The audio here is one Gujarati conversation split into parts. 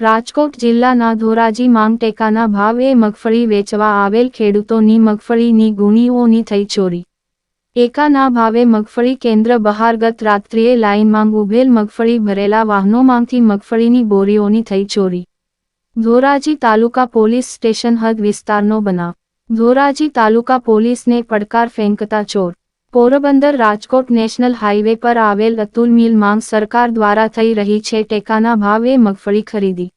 રાજકોટ જિલ્લાના ધોરાજી માંગટેકાના ભાવે મગફળી વેચવા આવેલ ખેડૂતોની મગફળીની ગુણીઓની થઈ ચોરી. એકાના ભાવે મગફળી કેન્દ્ર બહાર ગત રાત્રિએ લાઇનમાં ઉભેલ મગફળી ભરેલા વાહનોમાંથી મગફળીની બોરીઓની થઈ ચોરી. ધોરાજી તાલુકા પોલીસ સ્ટેશન હદ વિસ્તારનો બનાવ. ધોરાજી તાલુકા પોલીસને પડકાર ફેંકતા ચોર. પોરબંદર રાજકોટ નેશનલ હાઈવે પર આવેલ અતુલ મિલ માંગ સરકાર દ્વારા થઈ રહી છે ટેકાના ભાવે મગફળી ખરીદી.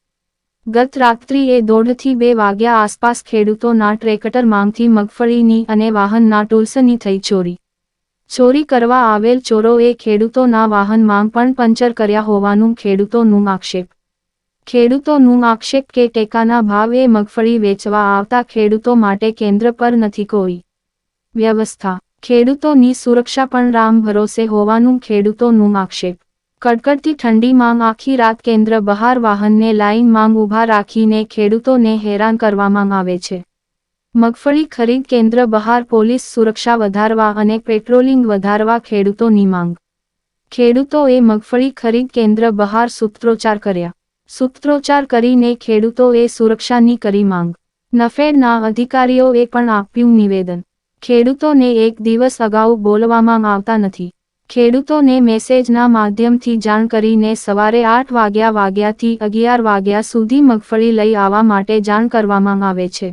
ગત રાત્રિએ દોઢથી બે વાગ્યા આસપાસ ખેડૂતોના ટ્રેક્ટર માંગથી મગફળીની અને વાહનના ટૂલ્સની થઈ ચોરી. ચોરી કરવા આવેલ ચોરોએ ખેડૂતોના વાહન માંગ પણ પંચર કર્યા હોવાનું ખેડૂતોનું આક્ષેપ. ખેડૂતોનું આક્ષેપ કે ટેકાના ભાવે મગફળી વેચવા આવતા ખેડૂતો માટે કેન્દ્ર પર નથી કોઈ વ્યવસ્થા. ખેડૂતોની સુરક્ષા પણ રામ ભરોસે હોવાનું ખેડૂતોનું આક્ષેપ. કડકડતી ઠંડીમાં આખી રાત કેન્દ્ર બહાર વાહનને લાઇન માંગ ઊભા રાખીને ખેડૂતોને હેરાન કરવામાં આવે છે. મગફળી ખરીદ કેન્દ્ર બહાર પોલીસ સુરક્ષા વધારવા અને પેટ્રોલિંગ વધારવા ખેડૂતોની માંગ. ખેડૂતોએ મગફળી ખરીદ કેન્દ્ર બહાર સૂત્રોચ્ચાર કર્યા. સૂત્રોચ્ચાર કરીને ખેડૂતોએ સુરક્ષાની કરી માંગ. નફેડના અધિકારીઓએ પણ આપ્યું નિવેદન. ખેડૂતોને એક દિવસ અગાઉ બોલવામાં આવતા નથી. ખેડૂતોને મેસેજના માધ્યમથી જાણ કરીને સવારે આઠ વાગ્યા વાગ્યાથી અગિયાર વાગ્યા સુધી મગફળી લઈ આવવા માટે જાણ કરવામાં આવે છે.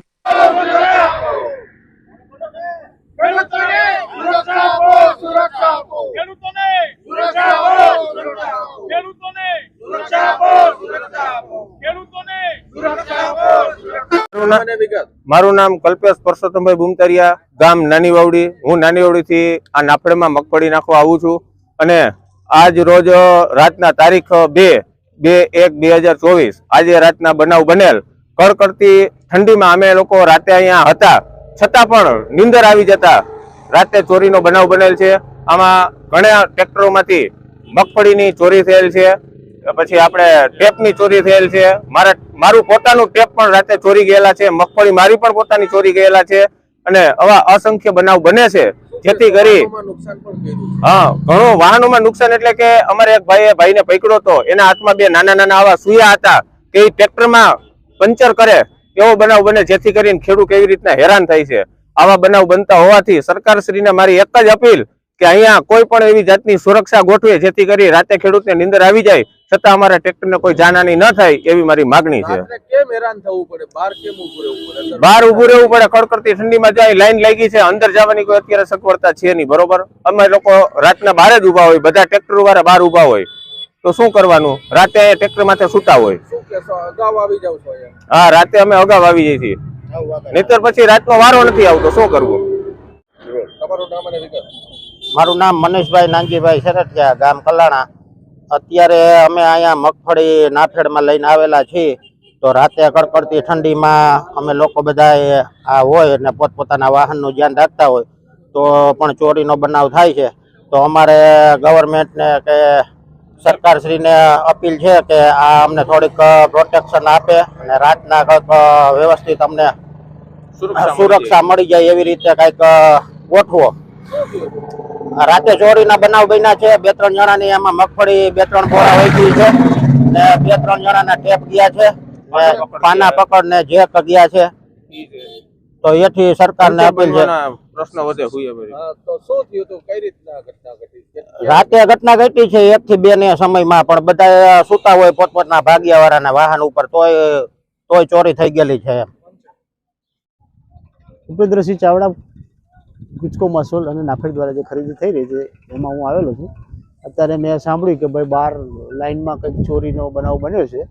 ખેડૂતોને સુરક્ષા આપો સુરક્ષા આપો ખેડૂતોને સુરક્ષા આપો સુરક્ષા આપો ખેડૂતોને સુરક્ષા આપો સુરક્ષા આપો ખેડૂતોને સુરક્ષા આપો સુરક્ષા મારું નામ- મારું નામ કલ્પેશ પરસોત્તમભાઈ બુમતરિયા ગામ નાની વાવડી હું નાની વાવડીથી આ નાફડેમાં મગફળી નાખવા આવું છું. અને આજ રોજ રાતના તારીખ બે બે એક બે હજાર ચોવીસ આજે રાતના બનાવ બનેલ. કડકડતી ઠંડીમાં અમે લોકો રાતે અહીંયા હતા. છતાં પણ નીંદર આવી જતા રાતે ચોરીનો બનાવ બનેલ છે. આમાં ઘણા ટ્રેક્ટરોમાંથી મગફળીની ચોરી થયેલ છે. પછી આપણે ટેપની ચોરી થયેલ છે. મારા મારું પોતાનું ટેપ પણ રાતે ચોરી ગયેલા છે. મગફળી મારી પણ પોતાની ચોરી ગયેલા છે. અને આવા અસંખ્ય બનાવ બને છે. જેથી કરી હા ઘણું વાહનોમાં નુકસાન એટલે કે અમારે એક ભાઈએ ભાઈને પકડ્યો હતો. એના હાથમાં બે નાના નાના આવા સુયા હતા કે એ ટ્રેક્ટરમાં પંચર કરે એવો બનાવ બને જેથી કરીને ખેડૂત કેવી રીતના હેરાન થાય છે. આવા બનાવ બનતા હોવાથી સરકારશ્રીને મારી એક જ અપીલ કે અહીંયા કોઈ પણ એવી જાતની સુરક્ષા ગોઠવે જેથી કરી રાતે ખેડૂતને નીંદર આવી જાય છતાં અમારા ટ્રેક્ટરને કોઈ જાનહાની ન થાય એવી મારી માગણી છે. બહાર ઉભું રહેવું પડે કડકડતી ઠંડીમાં જાય લાઈન લાગી છે અંદર જવાની કોઈ અત્યારે સગવડતા છે નહીં બરોબર? અમે લોકો રાતના બહાર જ ઊભા હોય બધા ટ્રેક્ટર વાળા બહાર ઊભા હોય. તો શું કરવાનું? રાતે ટ્રેક્ટર માથે સુતા હોય. હા રાતે અમે અગાઉ આવી જઈએ છીએ. નહીતર પછી રાતનો વારો નથી આવતો શું કરવું? તમારું નામ અને વિગત. મારું નામ મનીષભાઈ નાનજીભાઈ શરતિયા ગામ કલાણા. અત્યારે અમે અહીંયા મગફળી નાફેડમાં લઈને આવેલા છીએ. તો રાતે કડકડતી ઠંડીમાં અમે લોકો બધા આ હોય અને પોતપોતાના વાહનનું ધ્યાન રાખતા હોય તો પણ ચોરીનો બનાવ થાય છે. તો અમારે ગવર્મેન્ટને કે સરકારશ્રીને અપીલ છે કે આ અમને થોડીક પ્રોટેક્શન આપે અને રાતના વ્યવસ્થિત અમને સુરક્ષા મળી જાય એવી રીતે કંઈક ગોઠવો. રાતે ચોરીના બનાવ બન્યા છે. બે ત્રણ જણાની એમાં મગફળી બે ત્રણ બોરા વહી છે ને બે ત્રણ જણાના ટેપ ગયા છે. પાના પકડ ને જેક ગયા છે. તો એથી સરકારને અપીલ છે. પ્રશ્ન વધે હુએ ભરી. હા તો શું થયું હતું કઈ રીતના ઘટના ઘટી? રાતે ઘટના ઘટી છે. એક થી બે ને સમયમાં પણ બધા સુતા હોય પોતપોતના ભાગ્યા વાળાના વાહન ઉપર તોય તોય ચોરી થઈ ગયેલી છે એમ. ભૂપેન્દ્રસિંહ ચાવડા ગુજકો મસોલ અને નાફેડ દ્વારા જે ખરીદી થઈ રહી છે, એમાં હું આવેલો છું. અત્યારે મેં સાંભળ્યું કે ભાઈ બહાર લાઇનમાં કંઈક ચોરીનો બનાવ બન્યો છે.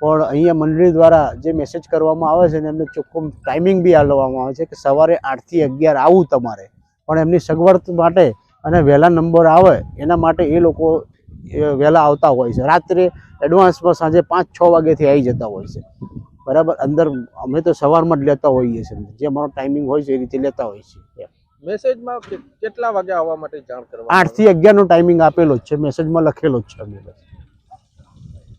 પણ અહીંયા મંડળી દ્વારા જે મેસેજ કરવામાં આવે છે ને, એમને ચોખ્ખો ટાઈમિંગ બી આલવામાં આવે છે કે સવારે આઠથી અગિયાર આવું તમારે. પણ એમની સગવડ માટે અને વહેલા નંબર આવે, એના માટે એ લોકો વહેલા આવતા હોય છે. રાત્રે એડવાન્સમાં સાંજે પાંચ છ વાગ્યાથી આવી જતા હોય છે. બરાબર? અંદર અમે તો સવારમાં જ લેતા હોઈએ છીએ. જે અમારો ટાઈમિંગ હોય છે એ રીતે લેતા હોઈએ છીએ. મેસેજમાં કેટલા વાગે આવવા માટે જાણ કરવા આઠથી અગિયાર નો ટાઈમિંગ આપેલો જ છે મેસેજમાં લખેલો જ છે અમે.